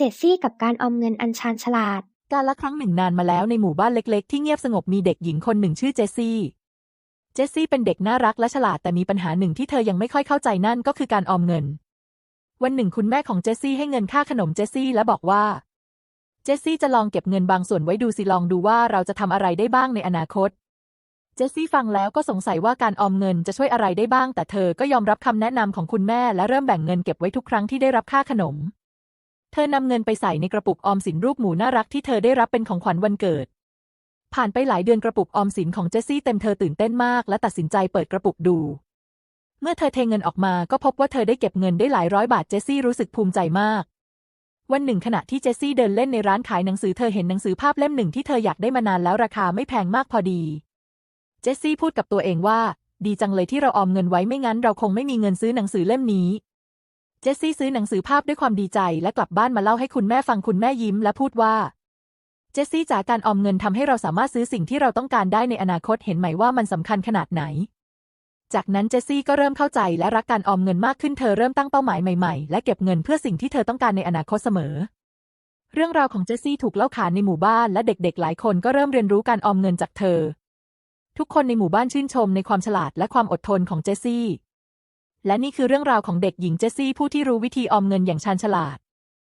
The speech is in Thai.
เจสซี่กับการออมเงินอันชาญฉลาด การละครั้งหนึ่งนานมาแล้วในหมู่บ้านเล็กๆ ที่เงียบสงบมีเด็กหญิงคนหนึ่งชื่อเจสซี่ เจสซี่เป็นเด็กน่ารักและฉลาดแต่มีปัญหาหนึ่งที่เธอยังไม่ค่อยเข้าใจนั่นก็คือการออมเงิน วันหนึ่งคุณแม่ของเจสซี่ให้เงินค่าขนมเจสซี่และบอกว่า เจสซี่จะลองเก็บเงินบางส่วนไว้ดูสิลองดูว่าเราจะทำอะไรได้บ้างในอนาคตเจสซี่ฟังแล้วก็สงสัยว่าการออมเงินจะช่วยอะไรได้บ้าง แต่เธอก็ยอมรับคำแนะนำของคุณแม่และเริ่มแบ่งเงินเก็บไว้ทุกครั้งที่ได้รับค่าขนม เธอนำเงินไปใส่ในกระปุกออมสินรูปหมูน่ารักที่เธอได้รับเป็นของขวัญวันเกิด ผ่านไปหลายเดือนกระปุกออมสินของเจสซี่เต็มเธอตื่นเต้นมาก และตัดสินใจเปิดกระปุกดู เมื่อเธอเทเงินออกมาก็พบว่าเธอได้เก็บเงินได้หลายร้อยบาทเจสซี่รู้สึกภูมิใจมาก วันหนึ่งขณะที่เจสซี่เดินเล่นในร้านขายหนังสือเธอเห็นหนังสือภาพเล่มหนึ่งที่เธออยากได้มานานแล้วราคาไม่แพงมากพอดี เจสซี่พูดกับตัวเองว่า ดีจังเลยที่เราออมเงินไว้ไม่งั้นเราคงไม่มีเงินซื้อหนังสือเล่มนี้ เจสซี่ซื้อหนังสือภาพด้วยความดีใจและกลับบ้านมาเล่าให้คุณแม่ฟังคุณแม่ยิ้มและพูดว่า เจสซี่จากการออมเงินทำให้เราสามารถซื้อสิ่งที่เราต้องการได้ในอนาคตเห็นไหมว่ามันสำคัญขนาดไหน จากนั้นเจสซี่ก็เริ่มเข้าใจและรักการออมเงินมากขึ้นเธอเริ่มตั้งเป้าหมายใหม่ๆ และเก็บเงินเพื่อสิ่งที่เธอต้องการในอนาคตเสมอ เรื่องราวของเจสซี่ถูกเล่าขานในหมู่บ้านและเด็กๆ หลายคนก็เริ่มเรียนรู้การออมเงินจากเธอ ทุกคนในหมู่บ้านชื่นชมในความฉลาดและความอดทนของเจสซี่ และนี่คือเรื่องราวของเด็กหญิงเจสซี่ผู้ที่รู้วิธีออมเงินอย่างชาญฉลาด